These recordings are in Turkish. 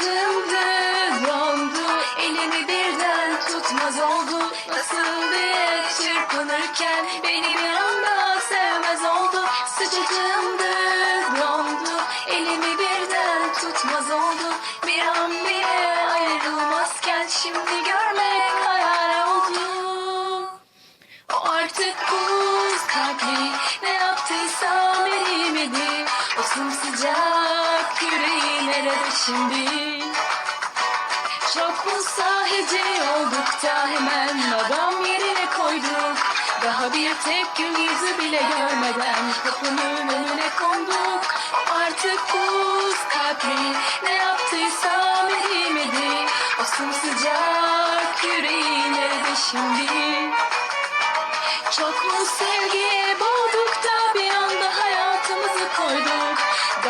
Sıcacığımdı dondu Elimi birden tutmaz oldu. Nasıl diye çırpınırken Beni bir anda sevmez oldu. Sıcacığımdı dondu Elimi birden tutmaz oldu. Bir an bile ayrılmazken Şimdi görmek hayal oldu. O artık buz kalpli Ne yaptıysam erimedi O sımsıcak yüreği nerede şimdi? Çok mu sahici olduk da hemen Adam yerine koyduk Daha bir tek gün yüzü bile görmeden Kapının önüne konduk artık buz kalpli Ne yaptıysam erimedi O sımsıcak yüreği nerede şimdi. Çok mu sevgiye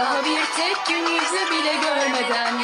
Daha bir tek gün yüzü bile görmeden.